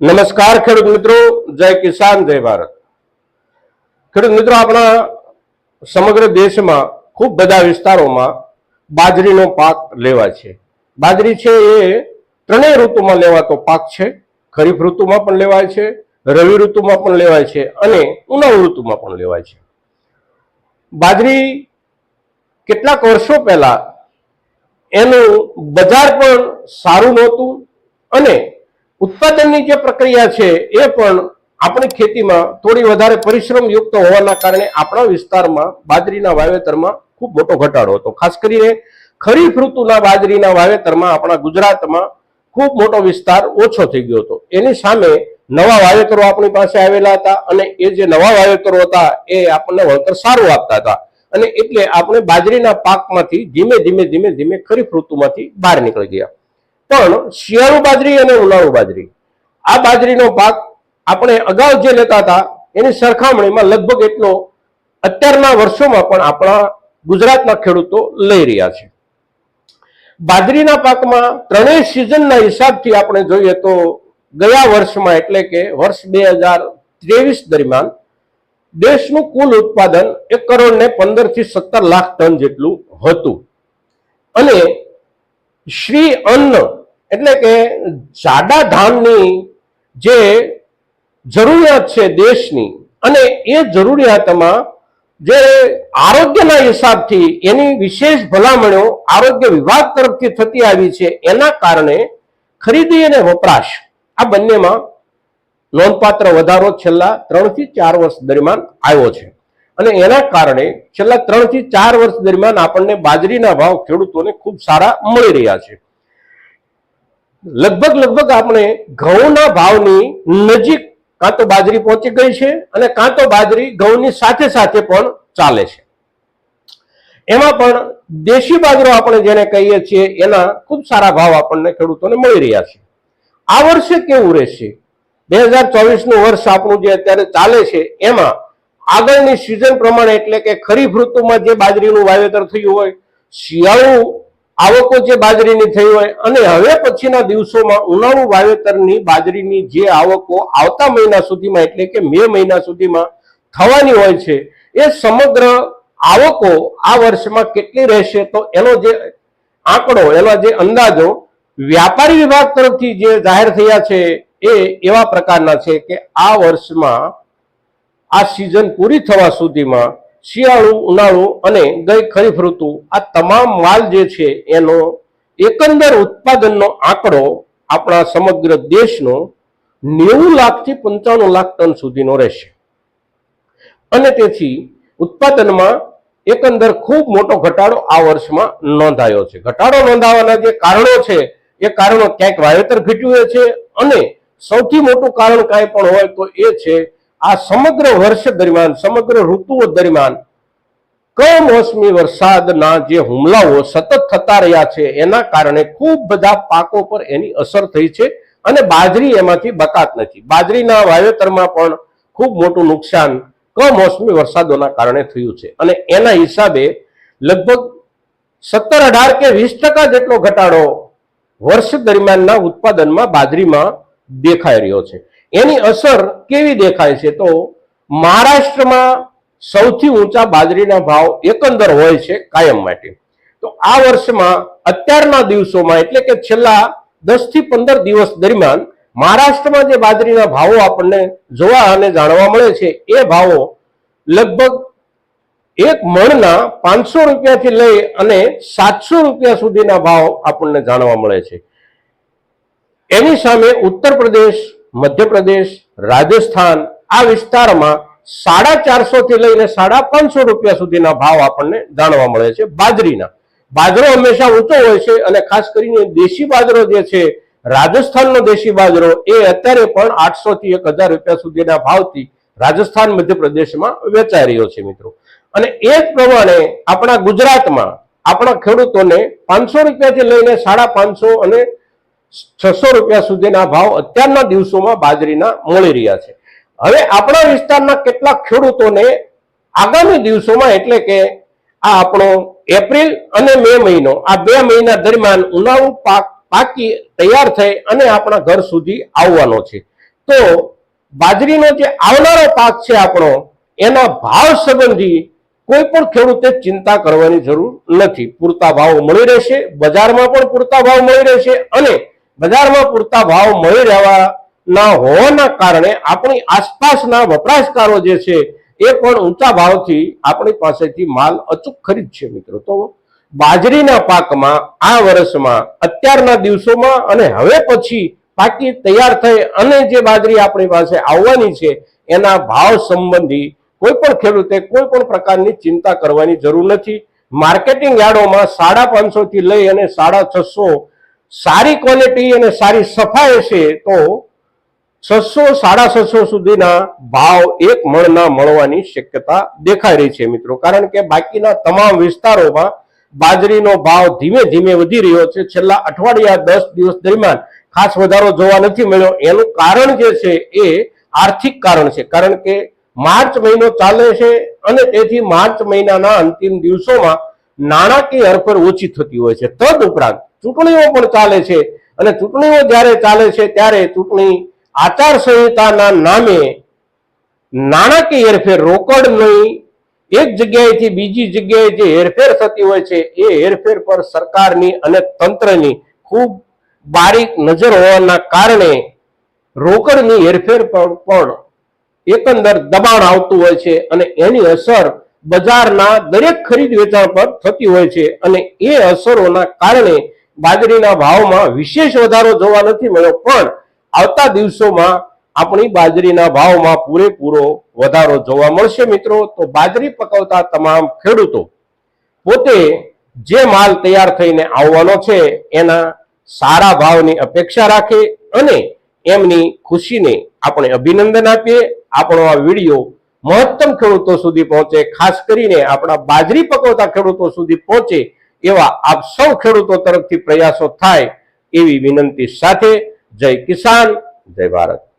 નમસ્કાર ખેડૂત મિત્રો, જય કિસાન, જય ભારત. ખેડૂત મિત્રો, આપણા સમગ્ર દેશમાં ખૂબ બધા વિસ્તારોમાં બાજરીનો પાક લેવાય છે. બાજરી છે એ ત્રણેય ઋતુમાં લેવાતો પાક છે. ખરીફ ઋતુમાં પણ લેવાય છે, રવિ ઋતુમાં પણ લેવાય છે અને ઉનાળુ ઋતુમાં પણ લેવાય છે. બાજરી કેટલાક વર્ષો પહેલા એનું બજાર પણ સારું નહોતું અને ઉત્પાદનની જે પ્રક્રિયા છે એ પણ આપણી ખેતીમાં થોડી વધારે પરિશ્રમ યુક્ત હોવાના કારણે આપણા વિસ્તારમાં બાજરીના વાવેતરમાં ખૂબ મોટો ઘટાડો હતો. ખાસ કરીને ખરીફ ઋતુના બાજરીના વાવેતરમાં આપણા ગુજરાતમાં ખૂબ મોટો વિસ્તાર ઓછો થઈ ગયો હતો. એની સામે નવા વાવેતરો આપણી પાસે આવેલા હતા અને એ જે નવા વાવેતરો હતા એ આપણને વળતર સારું આપતા હતા. અને એટલે આપણે બાજરીના પાકમાંથી ધીમે ધીમે ધીમે ધીમે ખરીફ ઋતુમાંથી બહાર નીકળી ગયા. પણ શિયાળુ બાજરી અને ઉનાળુ બાજરી. આ બાજરીનો પાક આપણે અગાઉ જે લેતા હતા, એની સરખામણીમાં લગભગ એટલો અત્યારના વર્ષોમાં પણ આપણા ગુજરાતના ખેડૂતો લઈ રહ્યા છે. બાજરીના પાકમાં ત્રણેય સિઝનના હિસાબથી આપણે જોઈએ તો ગયા વર્ષમાં એટલે કે વર્ષ બે હજાર ત્રેવીસ દરમિયાન દેશનું કુલ ઉત્પાદન એક કરોડ ને પંદરથી સત્તર લાખ ટન જેટલું હતું. અને શ્રી અન્ન એટલે કે જાડા ધાનની જે જરૂરિયાત છે દેશની અને એ જરૂરિયાતમાં જે આરોગ્યના હિસાબથી એની વિશેષ ભલામણો આરોગ્ય વિભાગ તરફથી થતી આવી છે એના કારણે ખરીદી અને વપરાશ આ બંનેમાં નોંધપાત્ર વધારો છેલ્લા ત્રણથી ચાર વર્ષ દરમિયાન આવ્યો છે. અને એના કારણે છેલ્લા ત્રણથી ચાર વર્ષ દરમિયાન આપણને બાજરીના ભાવ ખેડૂતોને ખૂબ સારા મળી રહ્યા છે. લગભગ લગભગ આપણે ઘઉંના ભાવની નજીક કાં તો બાજરી પહોંચી ગઈ છે અને કાં તો બાજરી ઘઉંની સાથે સાથે પણ ચાલે છે. એમાં પણ દેશી બાજરો આપણે જેને કહીએ છીએ, એના ખૂબ સારા ભાવ આપણને ખેડૂતોને મળી રહ્યા છે. આ વર્ષે કેવું રહેશે? બે હજાર ચોવીસનું વર્ષ આપણું જે અત્યારે ચાલે છે, એમાં આગળની સિઝન પ્રમાણે એટલે કે ખરીફ ઋતુમાં જે બાજરીનું વાવેતર થયું હોય, શિયાળુ આવકો જે બાજરીની થઈ હોય અને હવે પછીના દિવસોમાં ઉનાળુ વાવેતરની બાજરીની જે આવકો આવતા મહિના સુધીમાં એટલે કે મે મહિના સુધીમાં થવાની હોય છે, એ સમગ્ર આવકો આ વર્ષમાં કેટલી રહેશે તો એનો જે આંકડો, એનો જે અંદાજો વ્યાપારી વિભાગ તરફથી જે જાહેર થયા છે એ એવા પ્રકારના છે કે આ વર્ષમાં આ સિઝન પૂરી થવા સુધીમાં શિયાળુ, ઉનાળુ અને ગઈ ખરીફ ઋતુ, આ તમામ માલ જે છે એનો એકંદર ઉત્પાદનનો આંકડો આપણા સમગ્ર દેશનો નેવું લાખથી પંચાણું લાખ ટન સુધીનો રહેશે. અને તેથી ઉત્પાદનમાં એકંદર ખૂબ મોટો ઘટાડો આ વર્ષમાં નોંધાયો છે. ઘટાડો નોંધાવાના જે કારણો છે, એ કારણો ક્યાંક વાવેતર ઘટ્યું છે અને સૌથી મોટું કારણ કાંઈ પણ હોય તો એ છે આ સમગ્ર વર્ષ દરમિયાન, સમગ્ર ઋતુઓ દરમિયાન કમોસમી વરસાદના જે હુમલાઓ સતત થતા રહ્યા છે, એના કારણે ખૂબ બધા પાકો પર એની અસર થઈ છે અને બાજરી એમાંથી બકાત નથી. બાજરીના વાવેતરમાં પણ ખૂબ મોટું નુકસાન કમોસમી વરસાદોના કારણે થયું છે. અને એના હિસાબે લગભગ સત્તર અઢાર કે વીસ ટકા જેટલો ઘટાડો વર્ષ દરમિયાનના ઉત્પાદનમાં બાજરીમાં દેખાઈ રહ્યો છે. એની અસર કેવી દેખાય છે? તો મહારાષ્ટ્રમાં સૌથી ઊંચા બાજરીના ભાવ એકંદર હોય છે કાયમ માટે. તો આ વર્ષમાં અત્યારના દિવસોમાં એટલે કે છેલ્લા દસથી પંદર દિવસ દરમિયાન મહારાષ્ટ્રમાં જે બાજરીના ભાવો આપણને જોવા અને જાણવા મળે છે, એ ભાવો લગભગ એક મણના પાંચસો રૂપિયાથી લઈ અને સાતસો રૂપિયા સુધીના ભાવ આપણને જાણવા મળે છે. એની સામે ઉત્તર પ્રદેશ મધ્યપ્રદેશ, રાજસ્થાન આ વિસ્તારમાં સાડા ચારસો થી લઈને સાડા પાંચસો રૂપિયા સુધીના ભાવ આપણને જાણવા મળે છે બાજરીના. બાજરો હંમેશા ઊંચો હોય છે અને ખાસ કરીને દેશી બાજરો જે છે, રાજસ્થાનનો દેશી બાજરો, એ અત્યારે પણ આઠસો થી એક હજાર રૂપિયા સુધીના ભાવથી રાજસ્થાન, મધ્યપ્રદેશમાં વેચાઈ રહ્યો છે મિત્રો. અને એ જ પ્રમાણે આપણા ગુજરાતમાં આપણા ખેડૂતોને પાંચસો રૂપિયાથી લઈને સાડા પાંચસો અને છસો રૂપિયા સુધીના ભાવ અત્યારના દિવસોમાં બાજરીના મળી રહ્યા છે. હવે આપણા વિસ્તારના કેટલાક ખેડૂતોને આગામી દિવસોમાં એટલે કે આ આપણો એપ્રિલ અને મે મહિનો, આ બે મહિના દરમિયાન ઉનાળુ પાક પાકી તૈયાર થઈ અને આપણા ઘર સુધી આવવાનો છે. તો બાજરીનો જે આવનારો પાક છે આપણો, એના ભાવ સંબંધી કોઈ પણ ખેડૂતે ચિંતા કરવાની જરૂર નથી. પૂરતા ભાવ મળી રહેશે, બજારમાં પણ પૂરતા ભાવ મળી રહેશે અને બજારમાં પૂરતા ભાવ મળી રહેવાના હોવાના કારણે આપણી આસપાસના વપરાશકારો જે છે, એ પણ ઊંચા ભાવથી આપણી પાસેથી માલ અચૂક ખરીદશે મિત્રો. તો બાજરીના પાકમાં આ વર્ષમાં, અત્યારના દિવસોમાં અને હવે પછી પાકી તૈયાર થઈ અને જે બાજરી આપણી પાસે આવવાની છે, એના ભાવ સંબંધી કોઈ પણ ખેડૂતે કોઈ પણ પ્રકારની ચિંતા કરવાની જરૂર નથી. માર્કેટિંગ યાર્ડોમાં સાડા પાંચસો થી લઈ અને સાડા છસો સારી ક્વોલિટી અને સારી સફાઈ હશે તો છસો સાડા છસો સુધીના ભાવ એક મણના મળવાની શક્યતા દેખાઈ રહી છે મિત્રો. કારણ કે બાકીના તમામ વિસ્તારોમાં બાજરીનો ભાવ ધીમે ધીમે વધી રહ્યો છે. છેલ્લા અઠવાડિયા દસ દિવસ દરમિયાન ખાસ વધારો જોવા નથી મળ્યો. એનું કારણ જે છે એ આર્થિક કારણ છે. કારણ કે માર્ચ મહિનો ચાલે છે અને તેથી માર્ચ મહિનાના અંતિમ દિવસોમાં નાણાકીય હરફર ઓછી થતી હોય છે. તદ ઉપરાંત ચૂંટણીઓ પણ ચાલે છે. અને ચૂંટણીઓ જ્યારે ચાલે છે, ત્યારે ચૂંટણી આચાર સંહિતાના નામે નાણાકીય હેરફેર રોકડની એક જગ્યાએથી બીજી જગ્યાએ જે હેરફેર થતી હોય છે, એ હેરફેર પર સરકારની અને તંત્રની ખૂબ બારીક નજર હોવાના કારણે રોકડની હેરફેર પર પણ એકંદર દબાણ આવતું હોય છે અને એની અસર બજારના દરેક ખરીદ વેચાણ પર થતી હોય છે અને એ અસરોના કારણે બાજરીના ભાવમાં વિશેષ વધારો જોવા નથી મળ્યો, પણ આવતા દિવસોમાં આપણી બાજરીના ભાવમાં પૂરેપૂરો વધારો જોવા મળશે મિત્રો. તો બાજરી પકવતા તમામ ખેડૂતો પોતે જે માલ તૈયાર થઈને આવવાનો છે, એના સારા ભાવની અપેક્ષા રાખે અને એમની ખુશીને આપણે અભિનંદન આપીએ. આપણો આ વીડિયો મહત્તમ ખેડૂતો સુધી પહોંચે, ખાસ કરીને આપણા બાજરી પકવતા ખેડૂતો સુધી પહોંચે એવા આપ સૌ ખેડૂતો તરફથી પ્રયાસો થાય એવી વિનંતી સાથે જય કિસાન જય ભારત.